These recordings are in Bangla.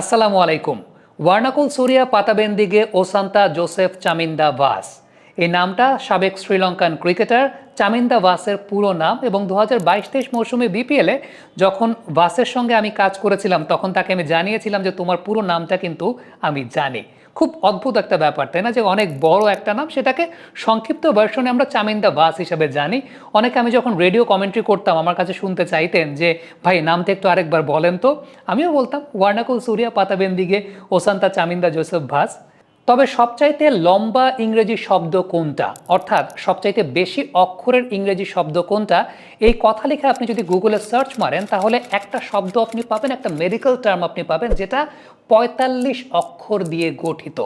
আসসালামু আলাইকুম। ওয়ার্নাকুল সুরিয়া পাতাবেন্দিগে ওসান্তা জোসেফ চামিন্দা ভাস। এই নামটা সাবেক শ্রীলঙ্কান ক্রিকেটার চামিন্দা ভাসের পুরো নাম এবং দু হাজার বাইশ তেইশ মৌসুমে বিপিএলে যখন ভাসের সঙ্গে আমি কাজ করেছিলাম, তখন তাকে আমি জানিয়েছিলাম যে তোমার পুরো নামটা কিন্তু আমি জানি। খুব অদ্ভুত একটা ব্যাপার, তাই না? যে অনেক বড় একটা নাম, সেটাকে সংক্ষিপ্ত ভার্সনে আমরা চামিন চামিন্দা বাস হিসাবে জানি। অনেকে আমি যখন রেডিও কমেন্ট্রি করতাম, আমার কাছে শুনতে চাইতেন যে, ভাই, নামটা একটু আরেকবার বলেন তো। আমিও বলতাম, ওয়ার্নাকুল সুরিয়া পাতাবেন্দিগে ওসান্তা চামিন্দা জোসেফ ভাস তবে সবচাইতে লম্বা ইংরেজি শব্দ কোনটা? অর্থাৎ সবচাইতে বেশি অক্ষরের ইংরেজি শব্দ কোনটা? এই কথা লিখে আপনি যদি গুগলে সার্চ মারেন, তাহলে একটা শব্দ আপনি পাবেন, একটা মেডিকেল টার্ম আপনি পাবেন, যেটা পঁয়তাল্লিশ অক্ষর দিয়ে গঠিত।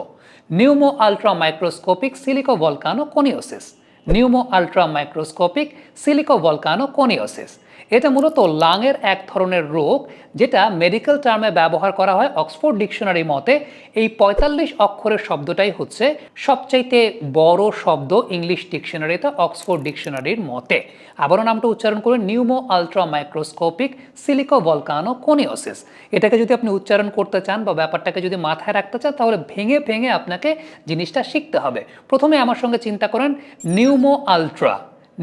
Pneumonoultramicroscopicsilicovolcanoconiosis. Pneumonoultramicroscopicsilicovolcanoconiosis. এটা মূলত লাংয়ের এক ধরনের রোগ, যেটা মেডিকেল টার্মে ব্যবহার করা হয় অক্সফোর্ড ডিকশনারি মতে। এই পঁয়তাল্লিশ অক্ষরের শব্দটাই হচ্ছে সবচাইতে বড় শব্দ ইংলিশ ডিকশনারিতে অক্সফোর্ড ডিকশনারির মতে। আবারও নামটা উচ্চারণ করে pneumonoultramicroscopicsilicovolcanoconiosis এটাকে যদি আপনি উচ্চারণ করতে চান বা ব্যাপারটাকে যদি মাথায় রাখতে চান, তাহলে ভেঙে ভেঙে আপনাকে জিনিসটা শিখতে হবে। প্রথমে আমার সঙ্গে চিন্তা করেন pneumono ultra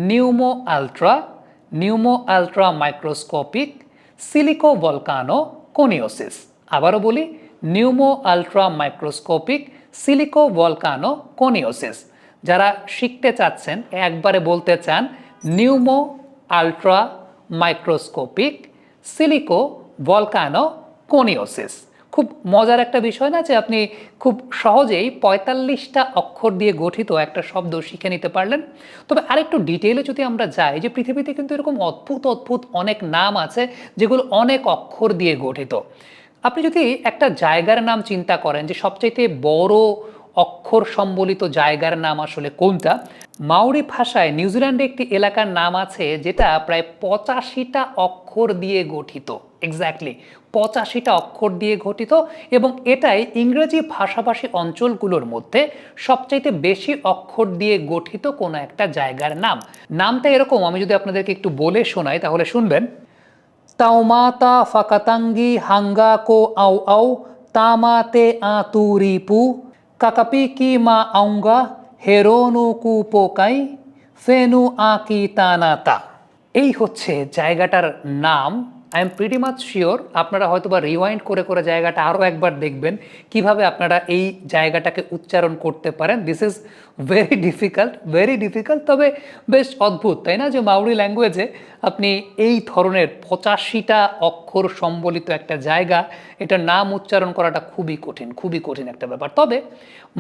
pneumono ultra pneumonoultramicroscopicsilicovolcanoconiosis আবারও বলি pneumonoultramicroscopicsilicovolcanoconiosis যারা শিখতে চাচ্ছেন, একবারে বলতে চান pneumonoultramicroscopicsilicovolcanoconiosis খুব মজার একটা বিষয় না যে আপনি খুব সহজেই পঁয়তাল্লিশটা অক্ষর দিয়ে গঠিত একটা শব্দ শিখে নিতে পারলেন। তবে আরেকটু ডিটেলে যদি আমরা যাই, যে পৃথিবীতে কিন্তু এরকম অদ্ভুত অদ্ভুত অনেক নাম আছে যেগুলো অনেক অক্ষর দিয়ে গঠিত। আপনি যদি একটা জায়গার নাম চিন্তা করেন যে সবচাইতে বড় অক্ষর সম্বলিত জায়গার নাম আসলে কোনটা? মাউরি ভাষায় নিউজিল্যান্ডে একটি এলাকার নাম আছে যেটা প্রায় পঁচাশিটা অক্ষর দিয়ে গঠিত। এক্স্যাক্টলি পঁচাশিটা অক্ষর দিয়ে গঠিত এবং এটাই ইংরেজি ভাষাভাষী অঞ্চলগুলোর মধ্যে সবচাইতে বেশি অক্ষর দিয়ে গঠিত কোনো একটা জায়গার নাম। নামটা এরকম, আমি যদি আপনাদেরকে একটু বলে শোনাই তাহলে শুনবেন। তাওমাতা ফাকাতাঙ্গি হাঙ্গা কো আউ আউ তামাতে আতুরিপু কাকাপিকি মা আউঙ্গা হেরোনু কু পোকাই ফেনু আকি তানাতা এই হচ্ছে জায়গাটার নাম I am pretty much sure আপনারা হয়তো বা রিওয়াইন্ড করে করে জায়গাটা আরও একবার দেখবেন কীভাবে আপনারা এই জায়গাটাকে উচ্চারণ করতে পারেন। This is very difficult very difficult তবে বেশ অদ্ভুত, তাই না? যে মাউরি ল্যাঙ্গুয়েজে আপনি এই ধরনের পঁচাশিটা অক্ষর সম্বলিত একটা জায়গা, এটার নাম উচ্চারণ করাটা খুবই কঠিন খুবই কঠিন একটা ব্যাপার। তবে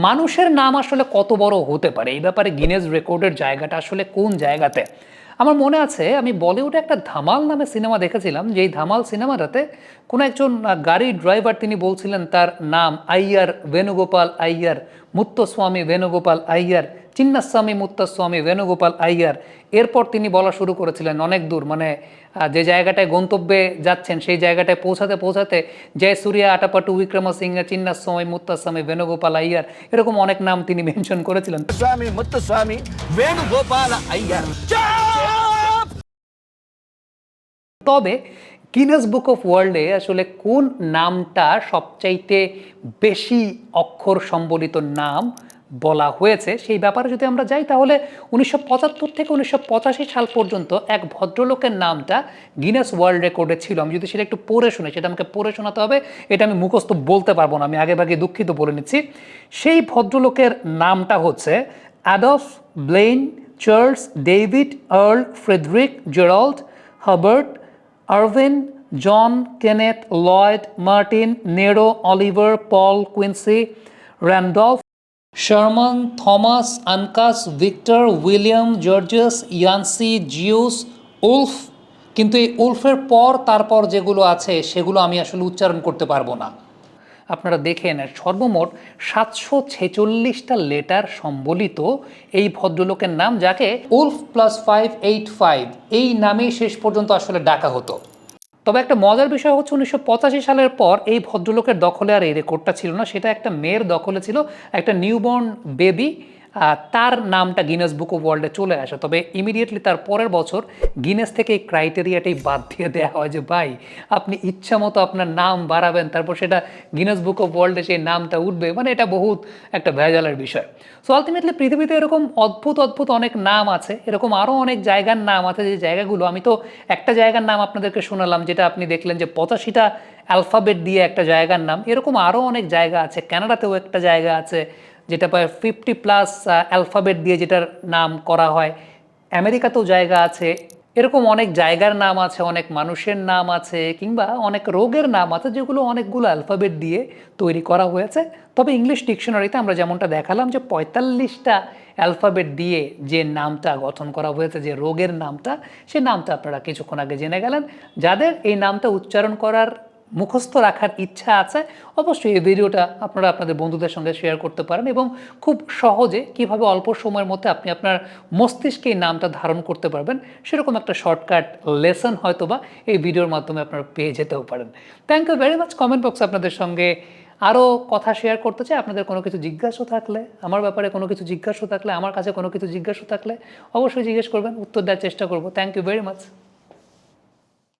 মানুষের নাম আসলে কত বড় হতে পারে? এই ব্যাপারে গিনেজ রেকর্ডের জায়গাটা আসলে কোন জায়গাতে? আমার মনে আছে, আমি বলিউডে একটা ধামাল নামে সিনেমা দেখেছিলাম, যেই ধামাল সিনেমাটাতে কোনো একজন গাড়ি গাড়ির ড্রাইভার তিনি বলছিলেন তার নাম আইয়ার, বেণুগোপাল আইয়ার, মুত্তস্বামী বেণুগোপাল আইয়ার চিন্নাস্বামী মুত্তাস্বামী বেণুগোপাল আইয়ার। এরপর তিনি বলা শুরু করেছিলেন অনেক দূর মানে যে জায়গাটায় গন্তব্যে যাচ্ছেন সেই জায়গাটায় পৌঁছাতে পৌঁছাতে জয় সুরিয়া আটাপাটু উইক্রমা সিং চিন্নাস্বামী মুত্তাস্বামী বেণুগোপাল আইয়ার এরকম অনেক নাম তিনি মেনশন করেছিলেন। স্বামী মুত্তাস্বামী বেণুগোপাল আইয়ার। তবে গিনেস বুক অফ ওয়ার্ল্ডে আসলে কোন নামটা সবচাইতে বেশি অক্ষর সম্বলিত নাম বলা হয়েছে, সেই ব্যাপারে যদি আমরা যাই, তাহলে উনিশশো পঁচাত্তর থেকে উনিশশো পঁচাশি সাল পর্যন্ত এক ভদ্রলোকের নামটা গিনেস ওয়ার্ল্ড রেকর্ডে ছিল। আমি যদি সেটা একটু পড়ে শুনি, সেটা আমাকে পড়ে শোনাতে হবে, এটা আমি মুখস্থ বলতে পারব না, আমি আগে ভাগে দুঃখিত বলে নিচ্ছি। সেই ভদ্রলোকের নামটা হচ্ছে Adolph Blaine Charles David Earl Frederick Gerald Hubert Irvin John Kenneth Lloyd Martin Nero Oliver Paul Quincy Randolph Sherman Thomas Uncas Victor William Xerxes Yancy Zeus Wolfe কিন্তু এই উলফের পর, তারপর যেগুলো আছে, সেগুলো আমি আসলে উচ্চারণ করতে পারব না। আপনারা দেখে নেন, সর্বমোট সাতশো ছেচল্লিশটা লেটার সম্বলিত এই ভদ্রলোকের নাম, যাকে Wolfe plus five eight five এই নামেই শেষ পর্যন্ত আসলে ডাকা হতো। তবে একটা মজার বিষয় হচ্ছে উনিশশো পঁচাশি সালের পর এই ভদ্রলোকের দখলে আর এই রেকর্ডটা ছিল না। সেটা একটা মেয়ের দখলে ছিল, একটা নিউবর্ন বেবি তার নামটা গিনেস বুক অফ ওয়ার্ল্ডে চলে আসে। তবে ইমিডিয়েটলি তার পরের বছর গিনেস থেকে এই ক্রাইটেরিয়াটাই বাদ দিয়ে দেওয়া হয় যে, ভাই, আপনি ইচ্ছা মতো আপনার নাম বাড়াবেন, তারপর সেটা গিনেস বুক অফ ওয়ার্ল্ডে সেই নামটা উঠবে। মানে এটা বহুত একটা ভেজালের বিষয়। সো আলটিমেটলি পৃথিবীতে এরকম অদ্ভুত অদ্ভুত অনেক নাম আছে। এরকম আরও অনেক জায়গার নাম আছে যে, জায়গাগুলো আমি তো একটা জায়গার নাম আপনাদেরকে শোনালাম, যেটা আপনি দেখলেন যে, পঁচাশিটা অ্যালফাবেট দিয়ে একটা জায়গার নাম। এরকম আরও অনেক জায়গা আছে। কানাডাতেও একটা জায়গা আছে। যেটা প্রায় ফিফটি প্লাস অ্যালফাবেট দিয়ে যেটার নাম করা হয়। আমেরিকাতেও জায়গা আছে। এরকম অনেক জায়গার নাম আছে, অনেক মানুষের নাম আছে, কিংবা অনেক রোগের নাম আছে, যেগুলো অনেকগুলো অ্যালফাবেট দিয়ে তৈরি করা হয়েছে। তবে ইংলিশ ডিকশনারিতে আমরা যেমনটা দেখালাম যে পঁয়তাল্লিশটা অ্যালফাবেট দিয়ে যে নামটা গঠন করা হয়েছে, যে রোগের নামটা, সে নামটা আপনারা কিছুক্ষণ আগে জেনে গেলেন। যাদের এই নামটা উচ্চারণ করার মুখস্থ রাখার ইচ্ছা আছে, অবশ্যই এই ভিডিওটা আপনারা আপনাদের বন্ধুদের সঙ্গে শেয়ার করতে পারেন এবং খুব সহজে কীভাবে অল্প সময়ের মধ্যে আপনি আপনার মস্তিষ্কে নামটা ধারণ করতে পারবেন, সেরকম একটা শর্টকাট লেসন হয়তো বা এই ভিডিওর মাধ্যমে আপনারা পেয়ে যেতেও পারেন। Thank you very much comment বক্সে আপনাদের সঙ্গে আরও কথা শেয়ার করতে চাই। আপনাদের কোনো কিছু জিজ্ঞাসা থাকলে, আমার ব্যাপারে কোনো কিছু জিজ্ঞাসা থাকলে, আমার কাছে কোনো কিছু জিজ্ঞাসা থাকলে অবশ্যই জিজ্ঞেস করবেন, উত্তর দেওয়ার চেষ্টা করব। Thank you very much